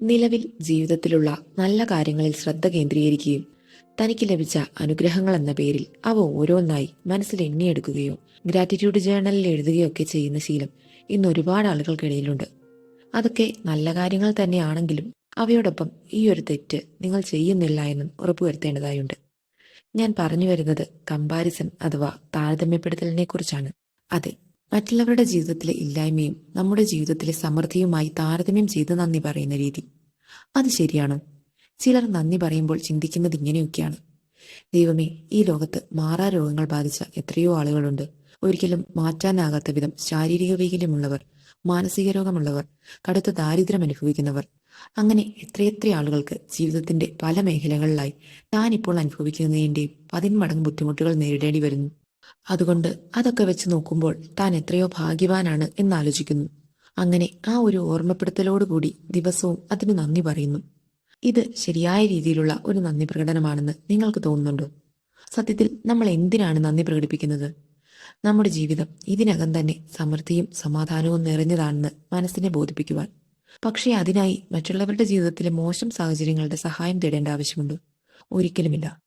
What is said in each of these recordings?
നിലവിൽ ജീവിതത്തിലുള്ള നല്ല കാര്യങ്ങളിൽ ശ്രദ്ധ കേന്ദ്രീകരിക്കുകയും തനിക്ക് ലഭിച്ച അനുഗ്രഹങ്ങൾ എന്ന പേരിൽ അവ ഓരോന്നായി മനസ്സിൽ എണ്ണിയെടുക്കുകയോ ഗ്രാറ്റിറ്റ്യൂഡ് ജേർണലിൽ എഴുതുകയൊക്കെ ചെയ്യുന്ന ശീലം ഇന്ന് ഒരുപാട് ആളുകൾക്കിടയിലുണ്ട്. അതൊക്കെ നല്ല കാര്യങ്ങൾ തന്നെയാണെങ്കിലും അവയോടൊപ്പം ഈ ഒരു തെറ്റ് നിങ്ങൾ ചെയ്യുന്നില്ല എന്നും ഉറപ്പുവരുത്തേണ്ടതായുണ്ട്. ഞാൻ പറഞ്ഞു വരുന്നത് കമ്പാരിസൺ അഥവാ താരതമ്യപ്പെടുത്തലിനെ കുറിച്ചാണ് അതെ മറ്റുള്ളവരുടെ ജീവിതത്തിലെ ഇല്ലായ്മയും നമ്മുടെ ജീവിതത്തിലെ സമൃദ്ധിയുമായി താരതമ്യം ചെയ്ത് നന്ദി പറയുന്ന രീതി. അത് ശരിയാണ്. ചിലർ നന്ദി പറയുമ്പോൾ ചിന്തിക്കുന്നത് ഇങ്ങനെയൊക്കെയാണ്. ദൈവമേ ഈ ലോകത്ത് മാറാ രോഗങ്ങൾ ബാധിച്ച എത്രയോ ആളുകളുണ്ട്. ഒരിക്കലും മാറ്റാനാകാത്ത വിധം ശാരീരിക വൈകല്യമുള്ളവർ മാനസിക രോഗമുള്ളവർ കടുത്ത ദാരിദ്ര്യം അനുഭവിക്കുന്നവർ. അങ്ങനെ എത്രയെത്ര ആളുകൾക്ക് ജീവിതത്തിന്റെ പല മേഖലകളിലായി താൻ ഇപ്പോൾ അനുഭവിക്കുന്നതിന്റെയും പതിന്മടങ്ങ് ബുദ്ധിമുട്ടുകൾ നേരിടേണ്ടി വരുന്നു. അതുകൊണ്ട് അതൊക്കെ വെച്ച് നോക്കുമ്പോൾ താൻ എത്രയോ ഭാഗ്യവാനാണ് എന്നാലോചിക്കുന്നു. അങ്ങനെ ആ ഒരു ഓർമ്മപ്പെടുത്തലോടുകൂടി ദിവസവും അതിന് നന്ദി പറയുന്നു. ഇത് ശരിയായ രീതിയിലുള്ള ഒരു നന്ദി പ്രകടനമാണെന്ന് നിങ്ങൾക്ക് തോന്നുന്നുണ്ടോ? സത്യത്തിൽ നമ്മൾ എന്തിനാണ് നന്ദി പ്രകടിപ്പിക്കുന്നത്? നമ്മുടെ ജീവിതം ഇതിനകം തന്നെ സമൃദ്ധിയും സമാധാനവും നിറഞ്ഞതാണെന്ന് മനസ്സിനെ ബോധിപ്പിക്കുവാൻ. പക്ഷേ അതിനായി മറ്റുള്ളവരുടെ ജീവിതത്തിലെ മോശം സാഹചര്യങ്ങളുടെ സഹായം തേടേണ്ട ആവശ്യമുണ്ടോ? ഒരിക്കലുമില്ല.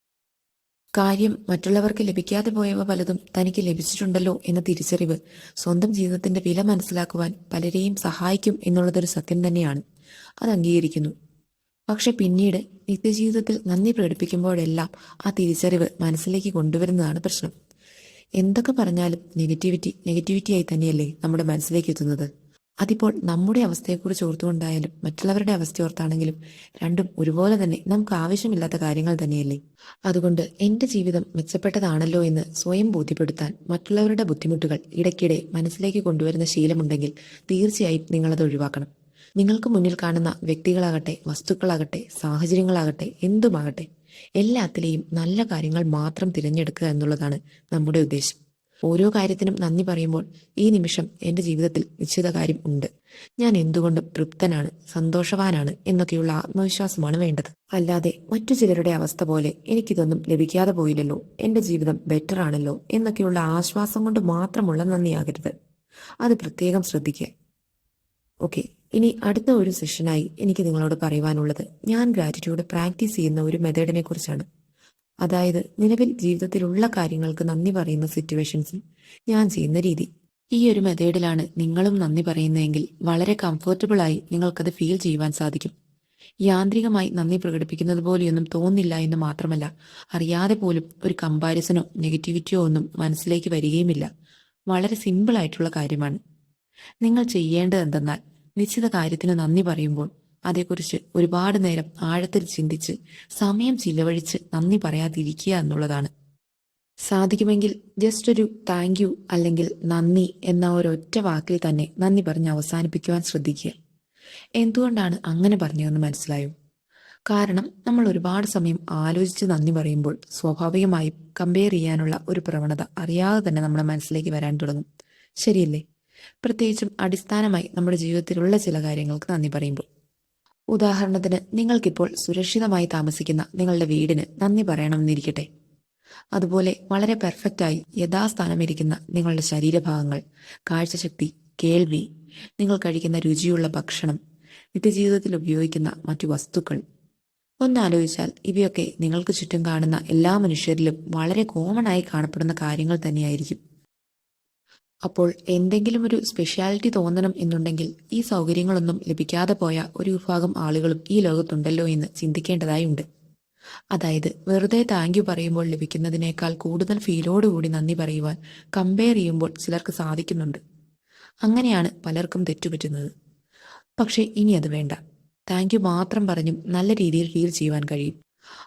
കാര്യം മറ്റുള്ളവർക്ക് ലഭിക്കാതെ പോയവ പലതും തനിക്ക് ലഭിച്ചിട്ടുണ്ടല്ലോ എന്ന തിരിച്ചറിവ് സ്വന്തം ജീവിതത്തിന്റെ വില മനസ്സിലാക്കുവാൻ പലരെയും സഹായിക്കും എന്നുള്ളതൊരു സത്യം തന്നെയാണ്. അത് അംഗീകരിക്കുന്നു. പക്ഷെ പിന്നീട് നിത്യജീവിതത്തിൽ നന്ദി പ്രകടിപ്പിക്കുമ്പോഴെല്ലാം ആ തിരിച്ചറിവ് മനസ്സിലേക്ക് കൊണ്ടുവരുന്നതാണ് പ്രശ്നം. എന്തൊക്കെ പറഞ്ഞാലും നെഗറ്റിവിറ്റി നെഗറ്റിവിറ്റിയായി തന്നെയല്ലേ നമ്മുടെ മനസ്സിലേക്ക് എത്തുന്നത്? അതിപ്പോൾ നമ്മുടെ അവസ്ഥയെക്കുറിച്ച് ഓർത്തുകൊണ്ടായാലും മറ്റുള്ളവരുടെ അവസ്ഥ ഓർത്താണെങ്കിലും രണ്ടും ഒരുപോലെ തന്നെ നമുക്ക് ആവശ്യമില്ലാത്ത കാര്യങ്ങൾ തന്നെയല്ലേ? അതുകൊണ്ട് എന്റെ ജീവിതം മെച്ചപ്പെട്ടതാണല്ലോ എന്ന് സ്വയം ബോധ്യപ്പെടുത്താൻ മറ്റുള്ളവരുടെ ബുദ്ധിമുട്ടുകൾ ഇടയ്ക്കിടെ മനസ്സിലേക്ക് കൊണ്ടുവരുന്ന ശീലമുണ്ടെങ്കിൽ തീർച്ചയായും നിങ്ങളത് ഒഴിവാക്കണം. നിങ്ങൾക്ക് മുന്നിൽ കാണുന്ന വ്യക്തികളാകട്ടെ വസ്തുക്കളാകട്ടെ സാഹചര്യങ്ങളാകട്ടെ എന്തുമാകട്ടെ എല്ലാത്തിലെയും നല്ല കാര്യങ്ങൾ മാത്രം തിരഞ്ഞെടുക്കുക എന്നുള്ളതാണ് നമ്മുടെ ഉദ്ദേശം. ഓരോ കാര്യത്തിനും നന്ദി പറയുമ്പോൾ ഈ നിമിഷം എന്റെ ജീവിതത്തിൽ നിശ്ചിത കാര്യം ഉണ്ട്. ഞാൻ എന്തുകൊണ്ടും തൃപ്തനാണ് സന്തോഷവാനാണ് എന്നൊക്കെയുള്ള ആത്മവിശ്വാസമാണ് വേണ്ടത്. അല്ലാതെ മറ്റു ചിലരുടെ അവസ്ഥ പോലെ എനിക്കിതൊന്നും ലഭിക്കാതെ പോയില്ലല്ലോ എന്റെ ജീവിതം ബെറ്റർ ആണല്ലോ എന്നൊക്കെയുള്ള ആശ്വാസം കൊണ്ട് മാത്രമുള്ള നന്ദിയാകരുത്. അത് പ്രത്യേകം ശ്രദ്ധിക്കുക. ഓക്കെ ഇനി അടുത്ത ഒരു സെഷനായി എനിക്ക് നിങ്ങളോട് പറയുവാനുള്ളത് ഞാൻ ഗ്രാറ്റിറ്റ്യൂഡ് പ്രാക്ടീസ് ചെയ്യുന്ന ഒരു മെത്തേഡിനെ കുറിച്ചാണ്. അതായത് നിലവിൽ ജീവിതത്തിലുള്ള കാര്യങ്ങൾക്ക് നന്ദി പറയുന്ന സിറ്റുവേഷൻസിൽ ഞാൻ ചെയ്യുന്ന രീതി. ഈ ഒരു മെത്തേഡിലാണ് നിങ്ങളും നന്ദി പറയുന്നതെങ്കിൽ വളരെ കംഫർട്ടബിൾ ആയി നിങ്ങൾക്കത് ഫീൽ ചെയ്യുവാൻ സാധിക്കും. യാന്ത്രികമായി നന്ദി പ്രകടിപ്പിക്കുന്നത് പോലെയൊന്നും തോന്നില്ല എന്ന് മാത്രമല്ല അറിയാതെ പോലും ഒരു കമ്പാരിസനോ നെഗറ്റിവിറ്റിയോ ഒന്നും മനസ്സിലേക്ക് വരികയുമില്ല. വളരെ സിമ്പിൾ ആയിട്ടുള്ള കാര്യമാണ്. നിങ്ങൾ ചെയ്യേണ്ടത് എന്തെന്നാൽ നിശ്ചിത കാര്യത്തിന് നന്ദി പറയുമ്പോൾ അതേക്കുറിച്ച് ഒരുപാട് നേരം ആഴത്തിൽ ചിന്തിച്ച് സമയം ചിലവഴിച്ച് നന്ദി പറയാതിരിക്കുക എന്നുള്ളതാണ്. സാധിക്കുമെങ്കിൽ ജസ്റ്റ് ഒരു താങ്ക് യു അല്ലെങ്കിൽ നന്ദി എന്ന ഒരൊറ്റ വാക്കിൽ തന്നെ നന്ദി പറഞ്ഞ് അവസാനിപ്പിക്കുവാൻ ശ്രദ്ധിക്കുക. എന്തുകൊണ്ടാണ് അങ്ങനെ പറഞ്ഞതെന്ന് മനസ്സിലായോ? കാരണം നമ്മൾ ഒരുപാട് സമയം ആലോചിച്ച് നന്ദി പറയുമ്പോൾ സ്വാഭാവികമായും കമ്പയർ ചെയ്യാനുള്ള ഒരു പ്രവണത അറിയാതെ തന്നെ നമ്മുടെ മനസ്സിലേക്ക് വരാൻ തുടങ്ങും. ശരിയല്ലേ? പ്രത്യേകിച്ചും അടിസ്ഥാനമായി നമ്മുടെ ജീവിതത്തിലുള്ള ചില കാര്യങ്ങൾക്ക് നന്ദി പറയുമ്പോൾ. ഉദാഹരണത്തിന് നിങ്ങൾക്കിപ്പോൾ സുരക്ഷിതമായി താമസിക്കുന്ന നിങ്ങളുടെ വീടിന് നന്ദി പറയണമെന്നിരിക്കട്ടെ. അതുപോലെ വളരെ പെർഫെക്റ്റായി യഥാസ്ഥാനം ഇരിക്കുന്ന നിങ്ങളുടെ ശരീരഭാഗങ്ങൾ കാഴ്ചശക്തി കേൾവി നിങ്ങൾ കഴിക്കുന്ന രുചിയുള്ള ഭക്ഷണം നിത്യജീവിതത്തിൽ ഉപയോഗിക്കുന്ന മറ്റു വസ്തുക്കൾ. ഒന്നാലോചിച്ചാൽ ഇവയൊക്കെ നിങ്ങൾക്ക് ചുറ്റും കാണുന്ന എല്ലാ മനുഷ്യരിലും വളരെ കോമൺ ആയി കാണപ്പെടുന്ന കാര്യങ്ങൾ തന്നെയായിരിക്കും. അപ്പോൾ എന്തെങ്കിലും ഒരു സ്പെഷ്യാലിറ്റി തോന്നണം എന്നുണ്ടെങ്കിൽ ഈ സൗകര്യങ്ങളൊന്നും ലഭിക്കാതെ പോയ ഒരു വിഭാഗം ആളുകളും ഈ ലോകത്തുണ്ടല്ലോ എന്ന് ചിന്തിക്കേണ്ടതായുണ്ട്. അതായത് വെറുതെ താങ്ക് യു പറയുമ്പോൾ ലഭിക്കുന്നതിനേക്കാൾ കൂടുതൽ ഫീലോടുകൂടി നന്ദി പറയുവാൻ കമ്പയർ ചെയ്യുമ്പോൾ ചിലർക്ക് സാധിക്കുന്നുണ്ട്. അങ്ങനെയാണ് പലർക്കും തെറ്റുപറ്റുന്നത്. പക്ഷേ ഇനി അത് വേണ്ട. താങ്ക് യു മാത്രം പറഞ്ഞും നല്ല രീതിയിൽ ഫീൽ ചെയ്യുവാൻ കഴിയും.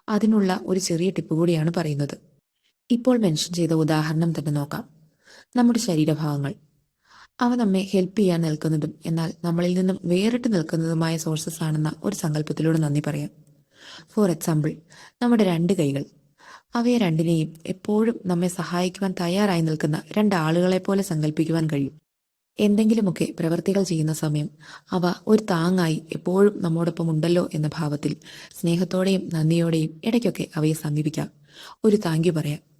അതിനുള്ള ഒരു ചെറിയ ടിപ്പ് കൂടിയാണ് പറയുന്നത്. ഇപ്പോൾ മെൻഷൻ ചെയ്ത ഉദാഹരണം തന്നെ നോക്കാം. നമ്മുടെ ശരീരഭാഗങ്ങൾ. അവ നമ്മെ ഹെൽപ്പ് ചെയ്യാൻ നിൽക്കുന്നതും എന്നാൽ നമ്മളിൽ നിന്നും വേറിട്ട് നിൽക്കുന്നതുമായ സോഴ്സസ് ആണെന്ന ഒരു സങ്കല്പത്തിലൂടെ നന്ദി പറയാം. ഫോർ എക്സാമ്പിൾ നമ്മുടെ രണ്ട് കൈകൾ. അവയെ രണ്ടിനെയും എപ്പോഴും നമ്മെ സഹായിക്കുവാൻ തയ്യാറായി നിൽക്കുന്ന രണ്ടാളുകളെ പോലെ സങ്കല്പിക്കുവാൻ കഴിയും. എന്തെങ്കിലുമൊക്കെ പ്രവൃത്തികൾ ചെയ്യുന്ന സമയം അവ ഒരു താങ്ങായി എപ്പോഴും നമ്മോടൊപ്പം ഉണ്ടല്ലോ എന്ന ഭാവത്തിൽ സ്നേഹത്തോടെയും നന്ദിയോടെയും ഇടയ്ക്കൊക്കെ അവയെ സമീപിക്കാം. ഒരു താങ്ക് യു പറയാം.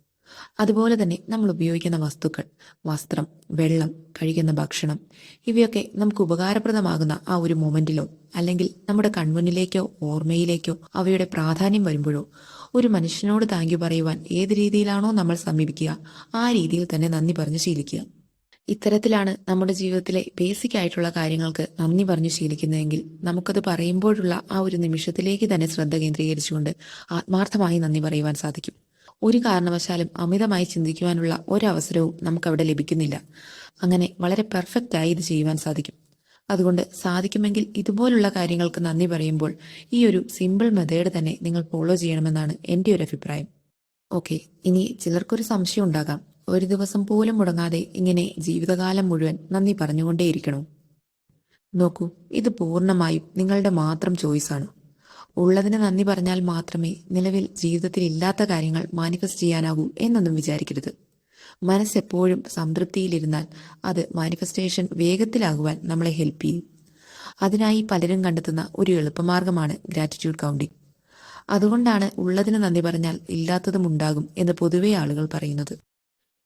അതുപോലെ തന്നെ നമ്മൾ ഉപയോഗിക്കുന്ന വസ്തുക്കൾ വസ്ത്രം വെള്ളം കഴിക്കുന്ന ഭക്ഷണം ഇവയൊക്കെ നമുക്ക് ഉപകാരപ്രദമാകുന്ന ആ ഒരു മൊമെന്റിലോ അല്ലെങ്കിൽ നമ്മുടെ കൺമുന്നിലേക്കോ ഓർമ്മയിലേക്കോ അവയുടെ പ്രാധാന്യം വരുമ്പോഴോ ഒരു മനുഷ്യനോട് താങ്ക് യു പറയുവാൻ ഏത് രീതിയിലാണോ നമ്മൾ സമീപിക്കുക ആ രീതിയിൽ തന്നെ നന്ദി പറഞ്ഞ് ശീലിക്കുക. ഇത്തരത്തിലാണ് നമ്മുടെ ജീവിതത്തിലെ ബേസിക് ആയിട്ടുള്ള കാര്യങ്ങൾക്ക് നന്ദി പറഞ്ഞു ശീലിക്കുന്നതെങ്കിൽ നമുക്കത് പറയുമ്പോഴുള്ള ആ ഒരു നിമിഷത്തിലേക്ക് തന്നെ ശ്രദ്ധ കേന്ദ്രീകരിച്ചുകൊണ്ട് ആത്മാർത്ഥമായി നന്ദി പറയുവാൻ സാധിക്കും. ഒരു കാരണവശാലും അമിതമായി ചിന്തിക്കുവാനുള്ള ഒരവസരവും നമുക്കവിടെ ലഭിക്കുന്നില്ല. അങ്ങനെ വളരെ പെർഫെക്റ്റായി ഇത് ചെയ്യുവാൻ സാധിക്കും. അതുകൊണ്ട് സാധിക്കുമെങ്കിൽ ഇതുപോലുള്ള കാര്യങ്ങൾക്ക് നന്ദി പറയുമ്പോൾ ഈ ഒരു സിമ്പിൾ മെത്തേഡ് തന്നെ നിങ്ങൾ ഫോളോ ചെയ്യണമെന്നാണ് എന്റെ ഒരു അഭിപ്രായം. ഓക്കെ ഇനി ചിലർക്കൊരു സംശയം ഉണ്ടാകാം. ഒരു ദിവസം പോലും മുടങ്ങാതെ ഇങ്ങനെ ജീവിതകാലം മുഴുവൻ നന്ദി പറഞ്ഞുകൊണ്ടേയിരിക്കണോ? നോക്കൂ ഇത് പൂർണമായും നിങ്ങളുടെ മാത്രം ചോയ്സാണ് ഉള്ളതിന് നന്ദി പറഞ്ഞാൽ മാത്രമേ നിലവിൽ ജീവിതത്തിൽ ഇല്ലാത്ത കാര്യങ്ങൾ മാനിഫെസ്റ്റ് ചെയ്യാനാകൂ എന്നൊന്നും വിചാരിക്കരുത്. മനസ്സെപ്പോഴും സംതൃപ്തിയിലിരുന്നാൽ അത് മാനിഫെസ്റ്റേഷൻ വേഗത്തിലാകുവാൻ നമ്മളെ ഹെൽപ്പ് ചെയ്യും. അതിനായി പലരും കണ്ടെത്തുന്ന ഒരു എളുപ്പമാർഗമാണ് ഗ്രാറ്റിറ്റ്യൂഡ് കൗണ്ടിങ് അതുകൊണ്ടാണ് ഉള്ളതിന് നന്ദി പറഞ്ഞാൽ ഇല്ലാത്തതും ഉണ്ടാകും എന്ന് പൊതുവെ ആളുകൾ പറയുന്നത്.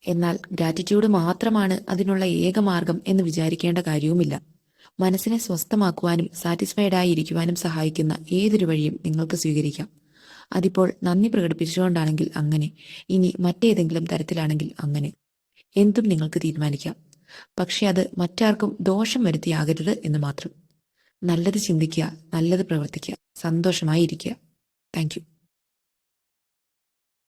എന്നാൽ ഗ്രാറ്റിറ്റ്യൂഡ് മാത്രമാണ് അതിനുള്ള ഏക മാർഗം എന്ന് വിചാരിക്കേണ്ട കാര്യവുമില്ല. മനസ്സിനെ സ്വസ്ഥമാക്കുവാനും സാറ്റിസ്ഫൈഡ് ആയി ഇരിക്കുവാനും സഹായിക്കുന്ന ഏതൊരു വഴിയും നിങ്ങൾക്ക് സ്വീകരിക്കാം. അതിപ്പോൾ നന്ദി പ്രകടിപ്പിച്ചുകൊണ്ടാണെങ്കിൽ അങ്ങനെ. ഇനി മറ്റേതെങ്കിലും തരത്തിലാണെങ്കിൽ അങ്ങനെ. എന്തും നിങ്ങൾക്ക് തീരുമാനിക്കാം. പക്ഷെ അത് മറ്റാർക്കും ദോഷം വരുത്തിയാകരുത് എന്ന് മാത്രം. നല്ലത് ചിന്തിക്കുക നല്ലത് പ്രവർത്തിക്കുക. സന്തോഷമായി ഇരിക്കുക താങ്ക്